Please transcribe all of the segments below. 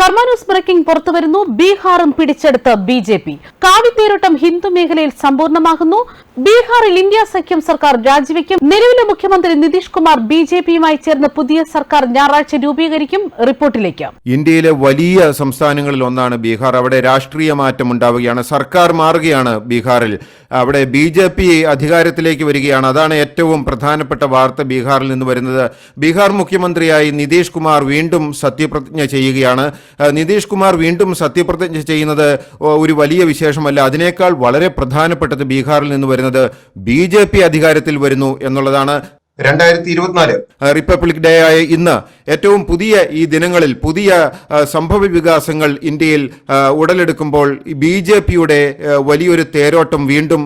കർമാനൂസ് breaking പുറത്തുവരുന്നു. ബീഹാറും പിടിച്ചെടുത്ത് ബി ജെ പി. കാവിത്തേരോട്ടം ഹിന്ദു മേഖലയിൽ സമ്പൂർണമാകുന്നു ബീഹാറിൽ ഇന്ത്യ സഖ്യം സർക്കാർ രാജിവെക്കും. നിലവിലെ മുഖ്യമന്ത്രി നിതീഷ് കുമാർ ബി ജെ പിയുമായി ചേർന്ന് പുതിയ സർക്കാർ ഞായറാഴ്ച രൂപീകരിക്കും റിപ്പോർട്ടിലേക്ക്. ഇന്ത്യയിലെ വലിയ സംസ്ഥാനങ്ങളിൽ ഒന്നാണ് ബീഹാർ. അവിടെ രാഷ്ട്രീയ മാറ്റം ഉണ്ടാവുകയാണ്. സർക്കാർ മാറുകയാണ് ബീഹാറിൽ. അവിടെ ബി ജെ പി അധികാരത്തിലേക്ക് വരികയാണ്. അതാണ് ഏറ്റവും പ്രധാനപ്പെട്ട വാർത്ത ബീഹാറിൽ നിന്ന് വരുന്നത്. ബീഹാർ മുഖ്യമന്ത്രിയായി നിതീഷ് കുമാർ വീണ്ടും സത്യപ്രതിജ്ഞ ചെയ്യുകയാണ്. നിതീഷ് കുമാർ വീണ്ടും സത്യപ്രതിജ്ഞ ചെയ്യുന്നത് ഒരു വലിയ വിശേഷമല്ല. അതിനേക്കാൾ വളരെ പ്രധാനപ്പെട്ടത് ബീഹാറിൽ നിന്ന് വരുന്നത് ബി അധികാരത്തിൽ വരുന്നു എന്നുള്ളതാണ് രണ്ടായിരത്തി ഇരുപത്തിനാല് റിപ്പബ്ലിക് ഡേ ആയ ഇന്ന് ഏറ്റവും പുതിയ ഈ ദിനങ്ങളിൽ പുതിയ സംഭവ വികാസങ്ങൾ ഇന്ത്യയിൽ ഉടലെടുക്കുമ്പോൾ ബി ജെ പിയുടെ വലിയൊരു തേരോട്ടം വീണ്ടും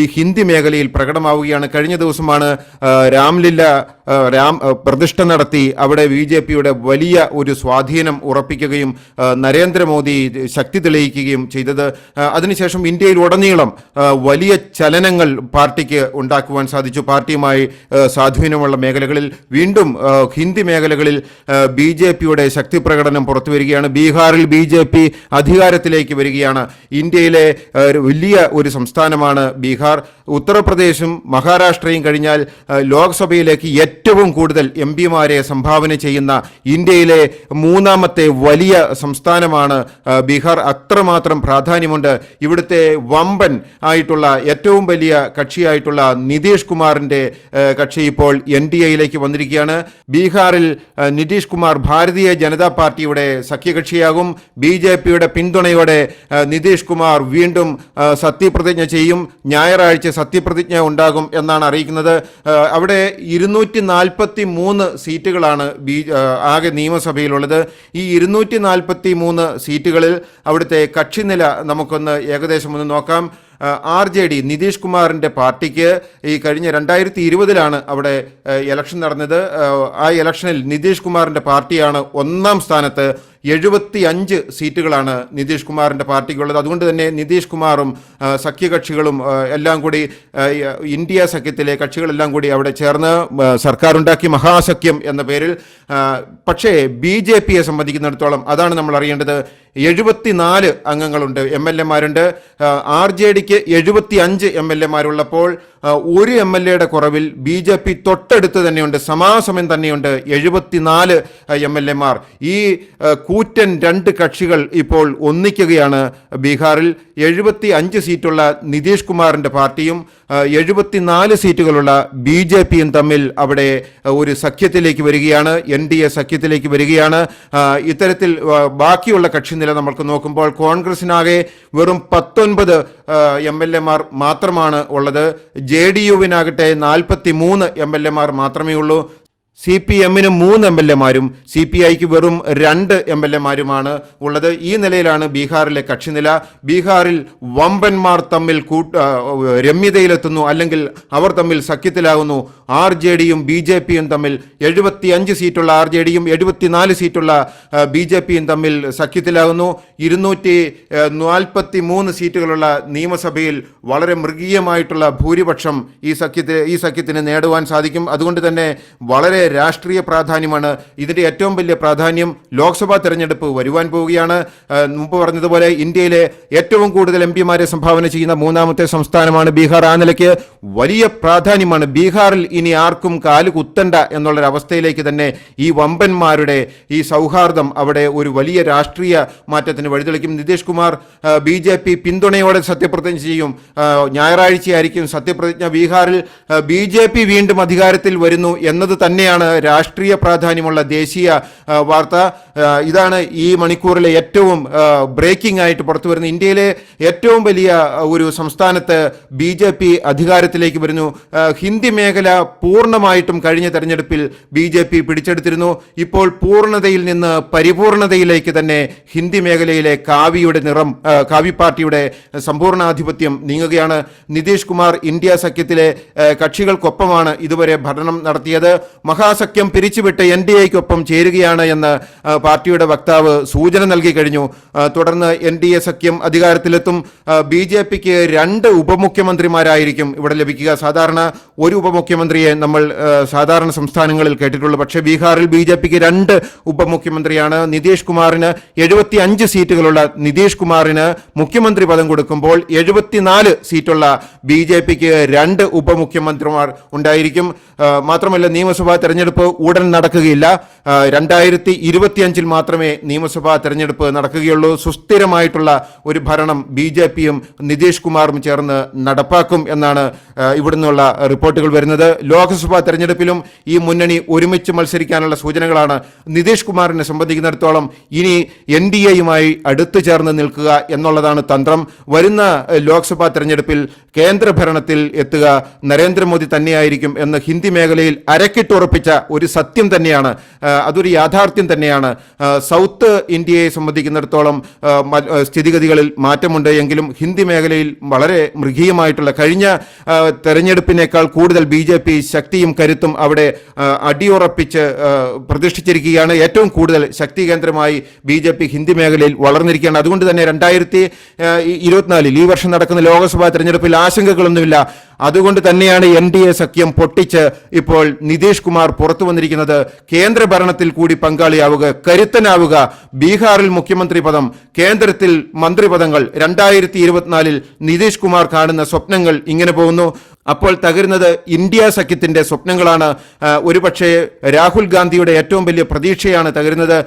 ഈ ഹിന്ദി മേഖലയിൽ പ്രകടമാവുകയാണ്. കഴിഞ്ഞ ദിവസമാണ് രാംലീല രാം പ്രതിഷ്ഠ നടത്തി അവിടെ ബി ജെ പിയുടെ വലിയ ഒരു സ്വാധീനം ഉറപ്പിക്കുകയും നരേന്ദ്രമോദി ശക്തി തെളിയിക്കുകയും ചെയ്തത്. അതിനുശേഷം ഇന്ത്യയിൽ ഉടനീളം വലിയ ചലനങ്ങൾ പാർട്ടിക്ക് ഉണ്ടാക്കുവാൻ സാധിച്ചു. പാർട്ടിയുമായി സ്വാധീനമുള്ള മേഖലകളിൽ വീണ്ടും ഹിന്ദി മേഖലകളിൽ ബി ജെ പിയുടെ ശക്തി പ്രകടനം പുറത്തു വരികയാണ് ബീഹാറിൽ ബി ജെ പി അധികാരത്തിലേക്ക് വരികയാണ്. ഇന്ത്യയിലെ വലിയ ഒരു സംസ്ഥാനമാണ് ബീഹാർ. ഉത്തർപ്രദേശും മഹാരാഷ്ട്രയും കഴിഞ്ഞാൽ ലോക്സഭയിലേക്ക് ഏറ്റവും കൂടുതൽ എം പിമാരെ സംഭാവന ചെയ്യുന്ന ഇന്ത്യയിലെ മൂന്നാമത്തെ വലിയ സംസ്ഥാനമാണ് ബീഹാർ. അത്രമാത്രം പ്രാധാന്യമുണ്ട്. ഇവിടുത്തെ വമ്പൻ ആയിട്ടുള്ള ഏറ്റവും വലിയ കക്ഷിയായിട്ടുള്ള നിതീഷ് കുമാറിന്റെ ആ, കക്ഷി ഇപ്പോൾ എൻ ഡി എയിലേക്ക് വന്നിരിക്കുകയാണ്. ബീഹാറിൽ നിതീഷ് കുമാർ ഭാരതീയ ജനതാ പാർട്ടിയുടെ സഖ്യകക്ഷിയാകും. ബി ജെ പിയുടെ പിന്തുണയോടെ നിതീഷ് കുമാർ വീണ്ടും സത്യപ്രതിജ്ഞ ചെയ്യും. ഞായറാഴ്ച സത്യപ്രതിജ്ഞ ഉണ്ടാകും എന്നാണ് അറിയിക്കുന്നത്. അവിടെ ഇരുന്നൂറ്റി നാൽപ്പത്തി മൂന്ന് സീറ്റുകളാണ് ബി ആകെ നിയമസഭയിലുള്ളത്. ഈ ഇരുന്നൂറ്റി നാൽപ്പത്തി മൂന്ന് സീറ്റുകളിൽ അവിടുത്തെ കക്ഷിനില നമുക്കൊന്ന് ഏകദേശം ഒന്ന് നോക്കാം. ആർ ജെ ഡി നിതീഷ് കുമാറിന്റെ പാർട്ടിക്ക് ഈ കഴിഞ്ഞ രണ്ടായിരത്തി ഇരുപതിലാണ് അവിടെ ഇലക്ഷൻ നടന്നത്. ആ, ഇലക്ഷനിൽ നിതീഷ് കുമാറിന്റെ പാർട്ടിയാണ് ഒന്നാം സ്ഥാനത്ത് എഴുപത്തി അഞ്ച് സീറ്റുകളാണ് നിതീഷ് കുമാറിന്റെ പാർട്ടിക്കുള്ളത്. അതുകൊണ്ട് തന്നെ നിതീഷ് കുമാറും സഖ്യകക്ഷികളും എല്ലാം കൂടി ഇന്ത്യ സഖ്യത്തിലെ കക്ഷികളെല്ലാം കൂടി അവിടെ ചേർന്ന് സർക്കാർ സർക്കാരുണ്ടാക്കി മഹാസഖ്യം എന്ന പേരിൽ പക്ഷേ ബി ജെ പിയെ സംബന്ധിക്കുന്നിടത്തോളം അതാണ് നമ്മൾ അറിയേണ്ടത്. എഴുപത്തിനാല് അംഗങ്ങളുണ്ട് എം എൽ എമാരുണ്ട് ആർ ജെ ഡിക്ക് എഴുപത്തി അഞ്ച് എം എൽ എമാരുള്ളപ്പോൾ ഒരു എം എൽ എയുടെ കുറവിൽ ബി ജെ പി തൊട്ടടുത്ത് തന്നെയുണ്ട്. സമാസമയം തന്നെയുണ്ട് എഴുപത്തിനാല് എം എൽ എമാർ. ഈ കൂറ്റൻ രണ്ട് കക്ഷികൾ ഇപ്പോൾ ഒന്നിക്കുകയാണ് ബീഹാറിൽ. എഴുപത്തി അഞ്ച് സീറ്റുള്ള നിതീഷ് കുമാറിന്റെ പാർട്ടിയും എഴുപത്തിനാല് സീറ്റുകളുള്ള ബി ജെ പിയും തമ്മിൽ അവിടെ ഒരു സഖ്യത്തിലേക്ക് വരികയാണ്. എൻ ഡി എ സഖ്യത്തിലേക്ക് വരികയാണ്. ഇത്തരത്തിൽ ബാക്കിയുള്ള കക്ഷി നില നമ്മൾക്ക് നോക്കുമ്പോൾ കോൺഗ്രസിനാകെ വെറും പത്തൊൻപത് എം എൽ എമാർ മാത്രമാണ് ഉള്ളത്. ജെ ഡി യുവിനാകട്ടെ നാൽപ്പത്തി മൂന്ന് എം എൽ എമാർ മാത്രമേ ഉള്ളൂ. സി പി എമ്മിന് മൂന്ന് എം എൽ എമാരും സി പി ഐക്ക് വെറും രണ്ട് എം എൽ എമാരുമാണ് ഉള്ളത്. ഈ നിലയിലാണ് ബീഹാറിലെ കക്ഷിനില. ബീഹാറിൽ വമ്പന്മാർ തമ്മിൽ കൂട്ട രമ്യതയിലെത്തുന്നു. അല്ലെങ്കിൽ അവർ തമ്മിൽ സഖ്യത്തിലാകുന്നു. ആർ ജെ ഡിയും ബി ജെ പിയും തമ്മിൽ എഴുപത്തി അഞ്ച് സീറ്റുള്ള ആർ ജെ ഡിയും എഴുപത്തിനാല് സീറ്റുള്ള ബി ജെ പിയും തമ്മിൽ സഖ്യത്തിലാകുന്നു. ഇരുന്നൂറ്റി നാൽപ്പത്തി മൂന്ന് സീറ്റുകളുള്ള നിയമസഭയിൽ വളരെ മൃഗീയമായിട്ടുള്ള ഭൂരിപക്ഷം ഈ സഖ്യത്തെ ഈ സഖ്യത്തിന് നേടുവാൻ സാധിക്കും. അതുകൊണ്ട് തന്നെ വളരെ രാഷ്ട്രീയ പ്രാധാന്യമാണ്. ഇതിന്റെ ഏറ്റവും വലിയ പ്രാധാന്യം ലോക്സഭാ തെരഞ്ഞെടുപ്പ് വരുവാൻ പോവുകയാണ്. മുമ്പ് പറഞ്ഞതുപോലെ ഇന്ത്യയിലെ ഏറ്റവും കൂടുതൽ എം പിമാരെ സംഭാവന ചെയ്യുന്ന മൂന്നാമത്തെ സംസ്ഥാനമാണ് ബീഹാർ. ആ നിലയ്ക്ക് വലിയ പ്രാധാന്യമാണ്. ബീഹാറിൽ ഇനി ആർക്കും കാൽ കുത്തണ്ട എന്നുള്ളൊരവസ്ഥയിലേക്ക് തന്നെ ഈ വമ്പന്മാരുടെ ഈ സൗഹാർദ്ദം അവിടെ ഒരു വലിയ രാഷ്ട്രീയ മാറ്റത്തിന് വഴിതെളിക്കും. Nitish Kumar B J P പിന്തുണയോടെ സത്യപ്രതിജ്ഞ ചെയ്യും. ഞായറാഴ്ചയായിരിക്കും സത്യപ്രതിജ്ഞ. ബീഹാറിൽ ബി ജെ പി വീണ്ടും അധികാരത്തിൽ വരുന്നു എന്നത് തന്നെയാണ് രാഷ്ട്രീയ പ്രാധാന്യമുള്ള ദേശീയ വാർത്ത. ഇതാണ് ഈ മണിക്കൂറിലെ ഏറ്റവും ബ്രേക്കിംഗ് ആയിട്ട് പുറത്തു വരുന്ന ഇന്ത്യയിലെ ഏറ്റവും വലിയ ഒരു സംസ്ഥാനത്ത് ബി ജെ പി അധികാരത്തിലേക്ക് വരുന്നു. ഹിന്ദി മേഖല പൂർണമായിട്ടും കഴിഞ്ഞ തെരഞ്ഞെടുപ്പിൽ ബി ജെ പി പിടിച്ചെടുത്തിരുന്നു. ഇപ്പോൾ പൂർണതയിൽ നിന്ന് പരിപൂർണതയിലേക്ക് തന്നെ ഹിന്ദി മേഖലയിലെ കാവിയുടെ നിറം കാവി പാർട്ടിയുടെ സമ്പൂർണ ആധിപത്യം നീങ്ങുകയാണ്. നിതീഷ് കുമാർ ഇന്ത്യ സഖ്യത്തിലെ കക്ഷികൾക്കൊപ്പമാണ് ഇതുവരെ ഭരണം നടത്തിയത്. മഹാ മഹാസഖ്യം പിരിച്ചുവിട്ട് എൻ ഡി എക്കൊപ്പം ചേരുകയാണ് എന്ന് പാർട്ടിയുടെ വക്താവ് സൂചന നൽകി കഴിഞ്ഞു. തുടർന്ന് എൻ ഡി എ സഖ്യം അധികാരത്തിലെത്തും. ബി ജെ പിക്ക് രണ്ട് ഉപമുഖ്യമന്ത്രിമാരായിരിക്കും ഇവിടെ ലഭിക്കുക. സാധാരണ ഒരു ഉപമുഖ്യമന്ത്രിയെ നമ്മൾ സാധാരണ സംസ്ഥാനങ്ങളിൽ കേട്ടിട്ടുള്ളൂ. പക്ഷേ ബീഹാറിൽ ബി ജെ പിക്ക് രണ്ട് ഉപമുഖ്യമന്ത്രിയാണ്. നിതീഷ് കുമാറിന് എഴുപത്തി അഞ്ച് സീറ്റുകളുള്ള നിതീഷ് കുമാറിന് മുഖ്യമന്ത്രി പദം കൊടുക്കുമ്പോൾ എഴുപത്തിനാല് സീറ്റുള്ള ബി ജെ പിക്ക് രണ്ട് ഉപമുഖ്യമന്ത്രിമാർ ഉണ്ടായിരിക്കും. മാത്രമല്ല നിയമസഭാ തെരഞ്ഞെടുപ്പ് ഉടൻ നടക്കുകയില്ല. രണ്ടായിരത്തി ഇരുപത്തിയഞ്ചിൽ മാത്രമേ നിയമസഭാ തെരഞ്ഞെടുപ്പ് നടക്കുകയുള്ളൂ. സുസ്ഥിരമായിട്ടുള്ള ഒരു ഭരണം ബി ജെ പിയും നിതീഷ് കുമാറും ചേർന്ന് നടപ്പാക്കും എന്നാണ് ഇവിടുന്നുള്ള റിപ്പോർട്ടുകൾ വരുന്നത്. ലോക്സഭാ തെരഞ്ഞെടുപ്പിലും ഈ മുന്നണി ഒരുമിച്ച് മത്സരിക്കാനുള്ള സൂചനകളാണ് നിതീഷ് കുമാറിനെ സംബന്ധിക്കുന്നിടത്തോളം ഇനി എൻ ഡി എയുമായി അടുത്തു ചേർന്ന് നിൽക്കുക എന്നുള്ളതാണ് തന്ത്രം. വരുന്ന ലോക്സഭാ തെരഞ്ഞെടുപ്പിൽ കേന്ദ്രഭരണത്തിൽ എത്തുക നരേന്ദ്രമോദി തന്നെയായിരിക്കും എന്ന് ഹിന്ദി മേഖലയിൽ അരക്കിട്ടുറപ്പിച്ച ഒരു സത്യം തന്നെയാണ് അതൊരു യാഥാർത്ഥ്യം തന്നെയാണ്. സൗത്ത് ഇന്ത്യയെ സംബന്ധിക്കുന്നിടത്തോളം ആ, മ- ആ, മാറ്റമുണ്ട് എങ്കിലും ഹിന്ദി മേഖലയിൽ വളരെ മൃഗീയമായിട്ടുള്ള കഴിഞ്ഞ തെരഞ്ഞെടുപ്പിനേക്കാൾ കൂടുതൽ ബി ജെ പി ശക്തിയും കരുത്തും അവിടെ അടിയുറപ്പിച്ച് പ്രതിഷ്ഠിച്ചിരിക്കുകയാണ്. ഏറ്റവും കൂടുതൽ ശക്തി കേന്ദ്രമായി ബി ജെ പി ഹിന്ദി മേഖലയിൽ വളർന്നിരിക്കുകയാണ്. അതുകൊണ്ട് തന്നെ രണ്ടായിരത്തി ഇരുപത്തിനാലിൽ ഈ വർഷം നടക്കുന്ന ലോക്സഭാ തെരഞ്ഞെടുപ്പിൽ ആശങ്കകളൊന്നുമില്ല. അതുകൊണ്ട് തന്നെയാണ് എൻ ഡി എ സഖ്യം പൊട്ടിച്ച് ഇപ്പോൾ നിതീഷ് കുമാർ പുറത്തു വന്നിരിക്കുന്നത്. കേന്ദ്ര ഭരണത്തിൽ കൂടി പങ്കാളിയാവുക കരുത്തനാവുക ബീഹാറിൽ മുഖ്യമന്ത്രി പദം കേന്ദ്രത്തിൽ മന്ത്രിപദങ്ങൾ രണ്ടായിരത്തി ഇരുപത്തിനാലിൽ നിതീഷ് കുമാർ കാണുന്ന സ്വപ്നങ്ങൾ ഇങ്ങനെ പോകുന്നു. അപ്പോൾ തകരുന്നത് ഇന്ത്യ സഖ്യത്തിന്റെ സ്വപ്നങ്ങളാണ്. ഒരുപക്ഷെ രാഹുൽ ഗാന്ധിയുടെ ഏറ്റവും വലിയ പ്രതീക്ഷയാണ് തകരുന്നത്.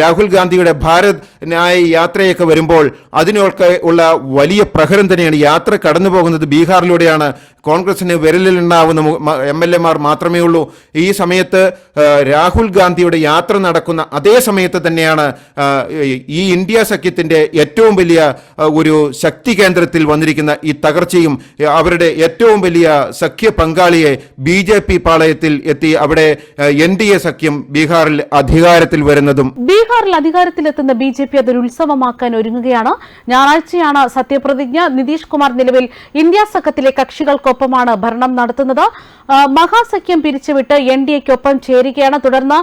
രാഹുൽ ഗാന്ധിയുടെ ഭാരത് ന്യായ യാത്രയൊക്കെ വരുമ്പോൾ അതിനൊക്കെ ഉള്ള വലിയ പ്രഹരം തന്നെയാണ്. യാത്ര കടന്നു പോകുന്നത് ബീഹാറിലൂടെയാണ്. കോൺഗ്രസിന് വിരലിലുണ്ടാവുന്ന എം എൽ എമാർ മാത്രമേ ഉള്ളൂ. ഈ സമയത്ത് രാഹുൽ ഗാന്ധിയുടെ യാത്ര നടക്കുന്ന അതേ സമയത്ത് തന്നെയാണ് ഈ ഇന്ത്യ സഖ്യത്തിന്റെ ഏറ്റവും വലിയ ഒരു ശക്തി കേന്ദ്രത്തിൽ വന്നിരിക്കുന്ന ഈ തകർച്ചയും അവരുടെ ഏറ്റവും വലിയ സഖ്യ പങ്കാളിയെ ബി ജെ പി പാളയത്തിൽ എത്തി അവിടെ എൻ ഡി എ സഖ്യം ബീഹാറിൽ അധികാരത്തിൽ വരുന്നതും ബീഹാറിൽ അധികാരത്തിലെത്തുന്ന ബി ജെ പി അതൊരു ഉത്സവമാക്കാൻ ഒരുങ്ങുകയാണ്. ഞായറാഴ്ചയാണ് സത്യപ്രതിജ്ഞ. നിതീഷ് കുമാർ നിലവിൽ ഇന്ത്യ സഖ്യത്തിലെ കക്ഷികൾക്കൊപ്പമാണ് ഭരണം നടത്തുന്നത്. മഹാസഖ്യം പിരിച്ചുവിട്ട് എൻ ഡി എക്കൊപ്പം ചേരുകയാണ്. തുടർന്ന്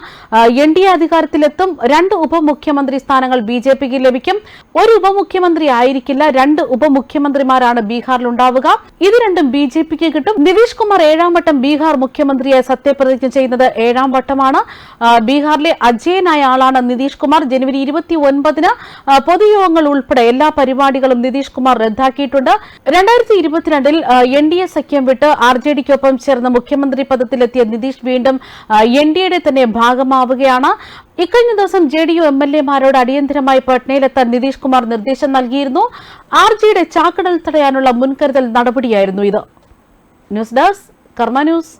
എൻ ഡി എ അധികാരത്തിലെത്തും. രണ്ട് ഉപമുഖ്യമന്ത്രി സ്ഥാനങ്ങൾ ബി ജെ പിക്ക് ലഭിക്കും. ഒരു ഉപമുഖ്യമന്ത്രി ആയിരിക്കില്ല. രണ്ട് ഉപമുഖ്യമന്ത്രിമാരാണ് ബീഹാറിൽ ഉണ്ടാവുക. ഇത് രണ്ടും ബി ജെ പിക്ക് കിട്ടും. നിതീഷ് കുമാർ ഏഴാം വട്ടം ബീഹാർ മുഖ്യമന്ത്രിയായി സത്യപ്രതിജ്ഞ ചെയ്യുന്നത് ഏഴാം വട്ടമാണ്. ബീഹാറിലെ അജയനായ ആളാണ് നിതീഷ് കുമാർ. ജനുവരി ഇരുപത്തി ഒൻപതിന് പൊതുയോഗങ്ങൾ ഉൾപ്പെടെ എല്ലാ പരിപാടികളും നിതീഷ് കുമാർ റദ്ദാക്കിയിട്ടുണ്ട്. രണ്ടായിരത്തി ഇരുപത്തിരണ്ടിൽ എൻ ഡി എ സഖ്യം വിട്ട് ആർ ജെ ഡിക്കൊപ്പം ചേർന്ന മുഖ്യമന്ത്രി പദത്തിലെത്തിയ നിതീഷ് വീണ്ടും എൻ ഡി എയുടെ തന്നെ ഭാഗമാവുകയാണ്. ഇക്കഴിഞ്ഞ ദിവസം J D U M L എമാരോട് അടിയന്തരമായി പട്നയിലെത്താൻ നിതീഷ് കുമാർ നിർദ്ദേശം നൽകിയിരുന്നു. ആർ ജിയുടെ ചാക്കടൽ തടയാനുള്ള മുൻകരുതൽ നടപടിയായിരുന്നു ഇത്. News desk Karma news.